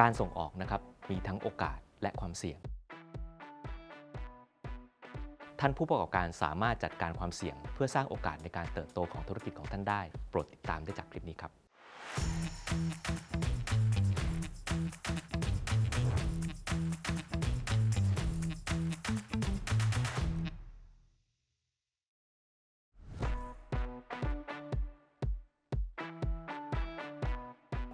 การส่งออกนะครับมีทั้งโอกาสและความเสี่ยง ท่านผู้ประกอบการสามารถจัดการความเสี่ยง เพื่อสร้างโอกาสในการเติบโตของธุรกิจของท่านได้ โปรดติดตามได้จากคลิปนี้ครับ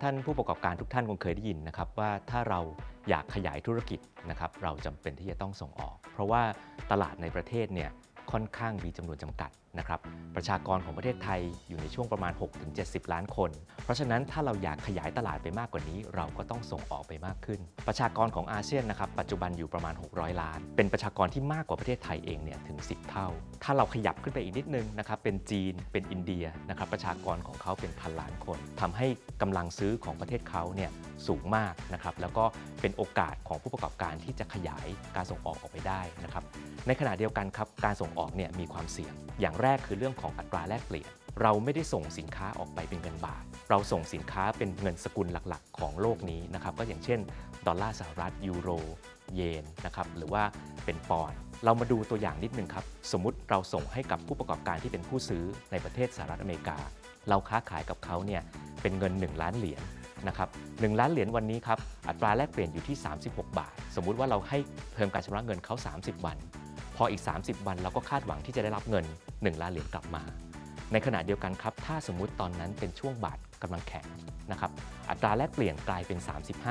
ท่านผู้ประกอบการทุกท่านคงเคยได้ยินนะครับว่าถ้าเราอยากขยายธุรกิจนะครับเราจำเป็นที่จะต้องส่งออก เพราะว่าตลาดในประเทศเนี่ยค่อนข้างมีจำนวนจำกัด นะครับประชากรของประเทศไทยอยู่ในช่วงประมาณ 6-70 ล้านคน เพราะฉะนั้นถ้าเราอยากขยายตลาดไปมากกว่านี้ เราก็ต้องส่งออกไปมากขึ้น ประชากรของอาเซียนนะครับปัจจุบันอยู่ประมาณ 600 ล้าน เป็นประชากรที่มากกว่าประเทศไทยเองเนี่ยถึง 10 เท่า ถ้าเราขยับขึ้นไปอีกนิดนึงนะครับเป็นจีนเป็นอินเดียนะครับประชากรของเขาเป็นพันล้านคนทำให้กำลังซื้อของประเทศเขาเนี่ยสูงมากนะครับแล้วก็เป็นโอกาสของผู้ประกอบการที่จะขยายการส่งออกออกไปได้นะครับในขณะเดียวกันครับการส่งออกเนี่ยมีความเสี่ยงอย่างแรกรกคือเรื่องของอัตราแลกเปลี่ยน เราไม่ได้ส่งสินค้าออกไปเป็นเงินบาท เราส่งสินค้าเป็นเงินสกุลหลักๆ ของโลกนี้นะครับก็อย่างเช่น ดอลลาร์สหรัฐยูโร เยนนะครับหรือว่าเป็นปอนด์เรามาดูตัวอย่างนิดนึงครับ สมมุติเราส่งให้กับผู้ประกอบการที่เป็นผู้ซื้อในประเทศสหรัฐอเมริกา เราค้าขายกับเขาเนี่ยเป็นเงิน 1 ล้านเหรียญนะครับหล้านเหรียญวันนี้ครับอัตราแลกเปลี่ยนอยู่ที่ 36 บาท สมมุติว่าเราให้เทอมการชำระเงินเขา 30 วัน พออีก 30 วันเราก็คาดหวังที่จะได้รับเงิน 1 ล้านเหรียญกลับมา ในขณะเดียวกันครับ ถ้าสมมุติตอนนั้นเป็นช่วงบาทกำลังแข็งนะครับอัตราแลกเปลี่ยนกลายเป็น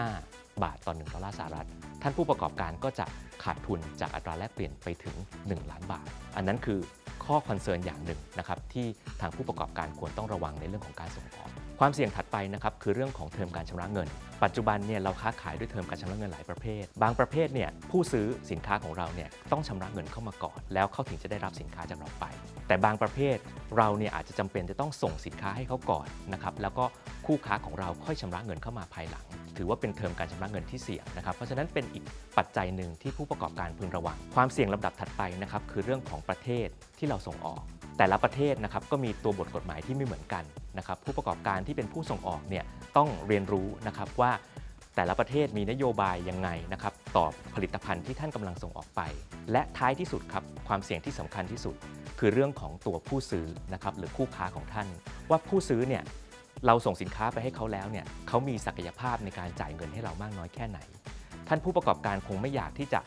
35 บาทต่อ1ดอลลาร์สหรัฐ ท่านผู้ประกอบการก็จะขาดทุนจากอัตราแลกเปลี่ยนไปถึง 1 ล้านบาท อันนั้นคือข้อคอนเซิร์นอย่างหนึ่งนะครับที่ทางผู้ประกอบการควรต้องระวังในเรื่องของการส่งออก ความเสี่ยงถัดไปนะครับคือเรื่องของเทอมการชำระเงิน ปัจจุบันเนี่ยเราค้าขายด้วยเทอมการชำระเงินหลายประเภท บางประเภทเนี่ยผู้ซื้อสินค้าของเราเนี่ยต้องชำระเงินเข้ามาก่อน แล้วเขาถึงจะได้รับสินค้าจากเราไป แต่บางประเภทเราเนี่ยอาจจะจำเป็นจะต้องส่งสินค้าให้เขาก่อนนะครับแล้วก็คู่ค้าของเราค่อยชำระเงินเข้ามาภายหลัง ถือว่าเป็นเทอมการชำระเงินที่เสี่ยงนะครับเพราะฉะนั้นเป็นอีกปัจจัยหนึ่งที่ผู้ประกอบการพึงระวัง ความเสี่ยงลำดับถัดไปนะครับคือเรื่องของประเทศที่เราส่งออก แต่ละประเทศนะครับก็มีตัวบทกฎหมายที่ไม่เหมือนกัน นะครับผู้ประกอบการที่เป็นผู้ส่งออกเนี่ยต้องเรียนรู้นะครับว่าแต่ละประเทศมีนโยบายยังไงนะครับต่อผลิตภัณฑ์ที่ท่านกำลังส่งออกไป และท้ายที่สุดครับความเสี่ยงที่สำคัญที่สุด คือเรื่องของตัวผู้ซื้อนะครับหรือคู่ค้าของท่าน ว่าผู้ซื้อเนี่ยเราส่งสินค้าไปให้เขาแล้วเนี่ยเขามีศักยภาพในการจ่ายเงินให้เรามากน้อยแค่ไหน ท่านผู้ประกอบการคงไม่อยากที่จะ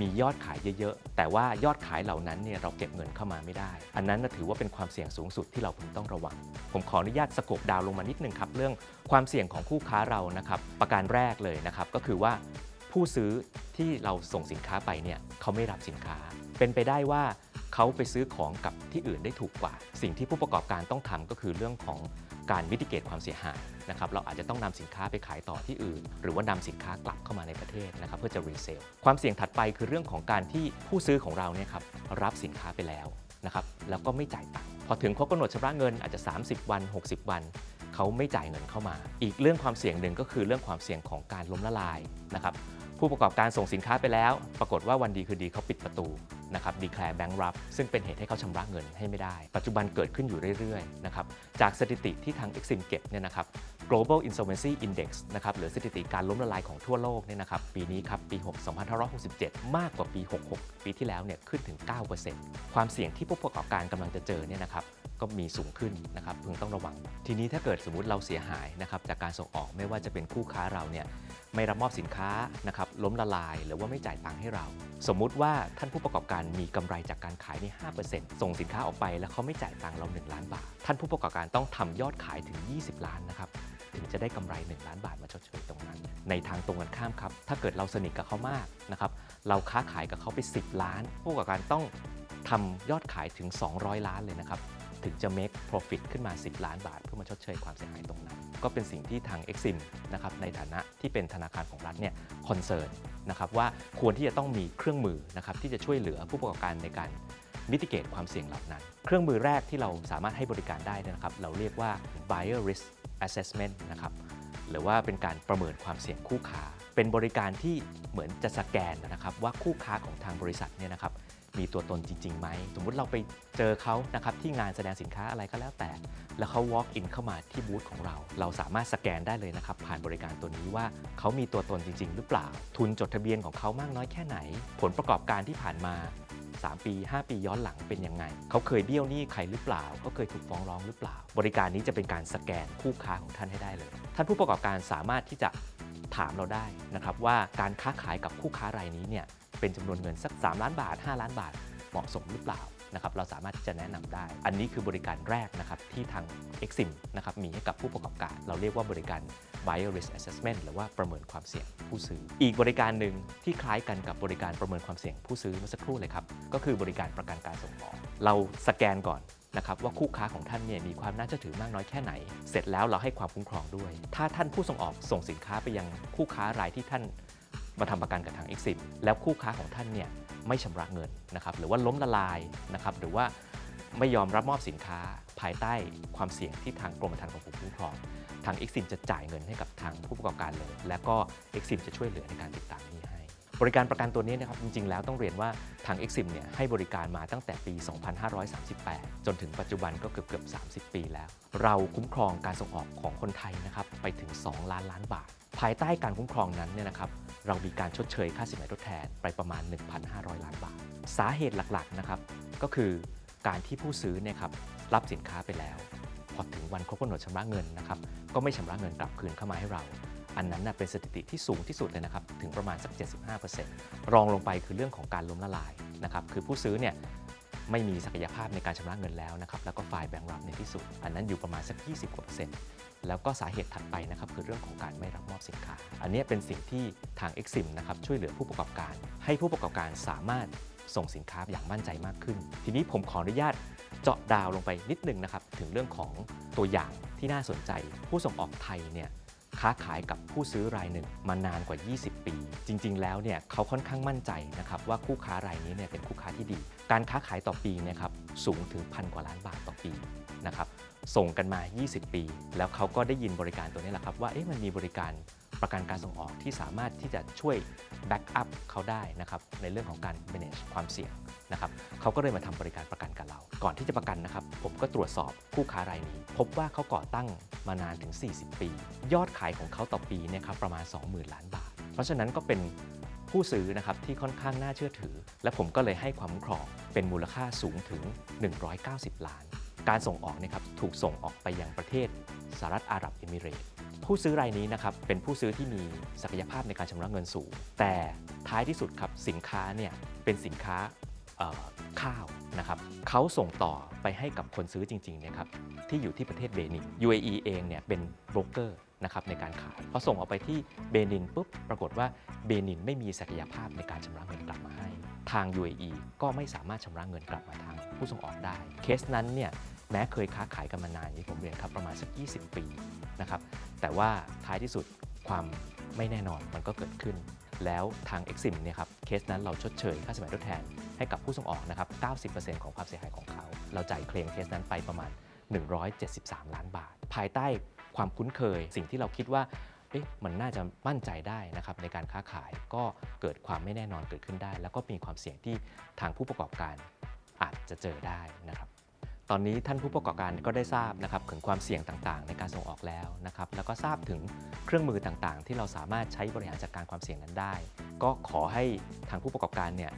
มียอดขายเยอะๆ แต่ว่ายอดขายเหล่านั้นเนี่ยเราเก็บเงินเข้ามาไม่ได้ อันนั้นถือว่าเป็นความเสี่ยงสูงสุดที่เราพึงต้องระวัง ผมขออนุญาตสกบดาวลงมานิดนึงครับ เรื่องความเสี่ยงของคู่ค้าเรานะครับ ประการแรกเลยนะครับ ก็คือว่าผู้ซื้อที่เราส่งสินค้าไปเนี่ยเขาไม่รับสินค้า เป็นไปได้ว่า เขาไปซื้อของกับที่อื่นได้ถูกกว่า สิ่งที่ผู้ประกอบการต้องทำก็คือเรื่องของการมิติเกตความเสียหายนะครับเราอาจจะต้องนำสินค้าไปขายต่อที่อื่น หรือว่านำสินค้ากลับเข้ามาในประเทศนะครับเพื่อจะรีเซลความเสี่ยงถัดไปคือเรื่องของการที่ผู้ซื้อของเราเนี่ยครับรับสินค้าไปแล้วนะครับแล้วก็ไม่จ่ายตังค์พอถึงครบกำหนดชำระเงินอาจจะ 30 วัน 60 วันเขาไม่จ่ายเงินเข้ามา อีกเรื่องความเสี่ยงหนึ่งก็คือเรื่องความเสี่ยงของการล้มละลายนะครับ ผู้ประกอบการส่งสินค้าไปแล้ว ปรากฏว่าวันดีคือดีเขาปิดประตูนะครับดีแคลร์แบงก์รับ ซึ่งเป็นเหตุให้เขาชำระเงินให้ไม่ได้ ปัจจุบันเกิดขึ้นอยู่เรื่อยๆนะครับจากสถิติที่ทาง Exim เก็บเนี่ยนะครับ global insolvency index นะครับหรือสถิติการล้มละลายของทั่วโลกเนี่ยนะครับปีนี้ครับปี6 2567 มากกว่าปี 66 ปีที่แล้วเนี่ยขึ้นถึง 9%ความเสี่ยงที่ผู้ประกอบการกำลังจะเจอเนี่ยนะครับ ก็มีสูงขึ้นนะครับพึงต้องระวัง ทีนี้ถ้าเกิดสมมติเราเสียหายนะครับจากการส่งออกไม่ว่าจะเป็นคู่ค้าเราเนี่ยไม่รับมอบสินค้านะครับล้มละลาย หรือว่าไม่จ่ายตังค์ให้เรา สมมุติว่าท่านผู้ประกอบการมีกำไรจากการขายใน5%ส่งสินค้าออกไปแล้วเขาไม่จ่ายตังค์เรา 1 ล้านบาท ท่านผู้ประกอบการต้องทำยอดขายถึง 20 ล้านนะครับถึงจะได้กำไร 1 ล้านบาทมาชดเชยตรงนั้น ในทางตรงกันข้ามครับ ถ้าเกิดเราสนิทกับเขามากนะครับเราค้าขายกับเขาไป 10 ล้าน ผู้ประกอบการต้องทำยอดขายถึง 200 ล้านเลยนะครับ ถึงจะ make profit ขึ้นมา 10 ล้านบาท เพื่อมาชดเชยความเสียหายตรงนั้น ก็เป็นสิ่งที่ทาง Exim นะครับในฐานะที่เป็นธนาคารของรัฐเนี่ยคอนเซิร์นนะครับว่าควรที่จะต้องมีเครื่องมือนะครับที่จะช่วยเหลือผู้ประกอบการในการมิติเกตความเสี่ยงเหล่านั้น เครื่องมือแรกที่เราสามารถให้บริการได้นะครับ เราเรียกว่า buyer risk assessment นะครับหรือว่าเป็นการประเมินความเสี่ยงคู่ค้า เป็นบริการที่เหมือนจะสแกนนะครับว่าคู่ค้าของทางบริษัทเนี่ยนะครับ มีตัวตนจริงๆไหม สมมุติเราไปเจอเขานะครับที่งานแสดงสินค้าอะไรก็แล้วแต่ แล้วเขา walk in เข้ามาที่บูธของเรา เราสามารถสแกนได้เลยนะครับผ่านบริการตัวนี้ว่าเขามีตัวตนจริง ๆ หรือเปล่า ทุนจดทะเบียนของเขามากน้อยแค่ไหน ผลประกอบการที่ผ่านมา 3 ปี 5 ปีย้อนหลังเป็นยังไง เขาเคยเบี้ยวหนี้ใครหรือเปล่าเขาเคยถูกฟ้องร้องหรือเปล่า บริการนี้จะเป็นการสแกนคู่ค้าของท่านให้ได้เลย ท่านผู้ประกอบการสามารถที่จะถามเราได้นะครับว่าการค้าขายกับคู่ค้ารายนี้เนี่ย เป็นจำนวนเงินสัก 3 ล้านบาท 5 ล้านบาทเหมาะสมหรือเปล่านะครับเราสามารถที่จะแนะนำได้ อันนี้คือบริการแรกนะครับที่ทาง Exim นะครับมีให้กับผู้ประกอบการ เราเรียกว่าบริการ Buyer Risk Assessment หรือว่าประเมินความเสี่ยงผู้ซื้อ อีกบริการหนึ่งที่คล้ายกันกับบริการประเมินความเสี่ยงผู้ซื้อเมื่อสักครู่เลยครับ ก็คือบริการประกันการส่งออก เราสแกนก่อนนะครับว่าคู่ค้าของท่านเนี่ยมีความน่าเชื่อถือมากน้อยแค่ไหน เสร็จแล้วเราให้ความคุ้มครองด้วย ถ้าท่านผู้ส่งออกส่งสินค้าไปยังคู่ค้ารายที่ท่าน มาทำประกันกับทาง Exim แล้วคู่ค้าของท่านเนี่ยไม่ชำระเงินนะครับหรือว่าล้มละลายนะครับหรือว่าไม่ยอมรับมอบสินค้าภายใต้ความเสี่ยงที่ทางกรมธรรม์ของผมคุ้มครอง ทาง Exim จะจ่ายเงินให้กับทางผู้ประกอบการเลย และก็ Exim จะช่วยเหลือในการติดตามนี้ บริการประกันตัวนี้นะครับจริงๆ แล้วต้องเรียนว่าทาง Exim เนี่ยให้บริการมาตั้งแต่ปี 2538 จนถึงปัจจุบันก็เกือบเกือบ30 ปีแล้ว เราคุ้มครองการส่งออกของคนไทยนะครับไปถึง 2 ล้านล้านบาท ภายใต้การคุ้มครองนั้นเนี่ยนะครับเรามีการชดเชยค่าสินไหมทดแทนไปประมาณ 1,500 ล้านบาท สาเหตุหลักๆนะครับก็คือการที่ผู้ซื้อเนี่ยครับรับสินค้าไปแล้ว พอถึงวันครบกำหนดชำระเงินนะครับก็ไม่ชำระเงินกลับคืนเข้ามาให้เรา อันนั้นนะเป็นสถิติที่สูงที่สุดเลยนะครับถึงประมาณสัก 75%รองลงไปคือเรื่องของการล้มละลายนะครับคือผู้ซื้อเนี่ยไม่มีศักยภาพในการชำระเงินแล้วนะครับแล้วก็ฝ่ายแบงก์รับในที่สุด อันนั้นอยู่ประมาณสัก 20กว่าเปอร์เซ็นต์แล้วก็สาเหตุถัดไปนะครับคือเรื่องของการไม่รับมอบสินค้า อันนี้เป็นสิ่งที่ทาง Exim นะครับช่วยเหลือผู้ประกอบการ ให้ผู้ประกอบการสามารถส่งสินค้าอย่างมั่นใจมากขึ้น ทีนี้ผมขออนุญาตเจาะดาวลงไปนิดนึงนะครับถึงเรื่องของตัวอย่างที่น่าสนใจ ผู้ส่งออกไทยเนี่ย ค้าขายกับผู้ซื้อรายหนึ่งมานานกว่า 20 ปี จริง ๆ แล้วเนี่ยเขาค่อนข้างมั่นใจนะครับว่าคู่ค้ารายนี้เนี่ยเป็นคู่ค้าที่ดี การค้าขายต่อปีนะครับสูงถึงพันกว่าล้านบาทต่อปีนะครับส่งกันมา 20 ปี แล้วเขาก็ได้ยินบริการตัวนี้แหละครับว่าเอ๊ะมันมีบริการ ประกันการส่งออกที่สามารถที่จะช่วยแบ็กอัพเขาได้นะครับในเรื่องของการ manage ความเสี่ยงนะครับเขาก็เลยมาทำบริการประกันกับเรา ก่อนที่จะประกันนะครับ ผมก็ตรวจสอบคู่ค้ารายนี้ พบว่าเขาก่อตั้งมานานถึง 40 ปี ยอดขายของเขาต่อปีเนี่ยครับประมาณ 20,000 ล้านบาท เพราะฉะนั้นก็เป็นผู้ซื้อนะครับที่ค่อนข้างน่าเชื่อถือ และผมก็เลยให้ความคุ้มครองเป็นมูลค่าสูงถึง 190 ล้าน การส่งออกเนะครับถูกส่งออกไปยังประเทศสหรัฐอาหรับเอมิเรตส ผู้ซื้อรายนี้นะครับเป็นผู้ซื้อที่มีศักยภาพในการชำระเงินสูง แต่ท้ายที่สุดครับสินค้าเนี่ยเป็นสินค้าข้าวนะครับเขาส่งต่อไปให้กับคนซื้อจริงๆเนะครับที่อยู่ที่ประเทศเบนิน UAE เองเนี่ยเป็นโบรกเกอร์นะครับในการขายพอส่งออกไปที่เบนินปุ๊บปรากฏว่าเบนินไม่มีศักยภาพในการชำระเงินกลับมาให้ ทาง UAE ก็ไม่สามารถชำระเงินกลับมาทางผู้ส่งออกได้ เคสนั้นเนี่ยแม้เคยค้าขายกันมานานที่ผมเรียนครับประมาณสัก 20 ปีนะครับ แต่ว่าท้ายที่สุดความไม่แน่นอนมันก็เกิดขึ้น แล้วทาง Exim เนี่ยครับเคสนั้นเราชดเชยค่าสินไหมทดแทนให้กับผู้ส่งออกนะครับ 90%ของความเสียหายของเขา เราจ่ายเคลมเคสนั้นไปประมาณ 173 ล้านบาท ภายใต้ความคุ้นเคย สิ่งที่เราคิดว่าเอ๊ะมันน่าจะมั่นใจได้นะครับในการค้าขายก็เกิดความไม่แน่นอนเกิดขึ้นได้ แล้วก็มีความเสี่ยงที่ทางผู้ประกอบการอาจจะเจอได้นะครับ ตอนนี้ท่านผู้ประกอบการก็ได้ทราบนะครับถึงความเสี่ยงต่างๆ ในการส่งออกแล้วนะครับแล้วก็ทราบถึงเครื่องมือต่างๆ ที่เราสามารถใช้บริหารจัดการความเสี่ยงนั้นได้ ก็ขอให้ทางผู้ประกอบการเนี่ย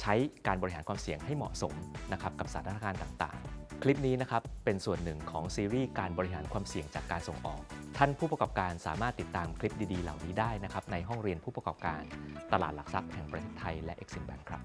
ใช้การบริหารความเสี่ยงให้เหมาะสมนะครับกับสถานการณ์ต่างๆ คลิปนี้นะครับเป็นส่วนหนึ่งของซีรีส์การบริหารความเสี่ยงจากการส่งออก ท่านผู้ประกอบการสามารถติดตามคลิปดีๆ เหล่านี้ได้นะครับในห้องเรียนผู้ประกอบการตลาดหลักทรัพย์แห่งประเทศไทยและ Exim Bank ครับ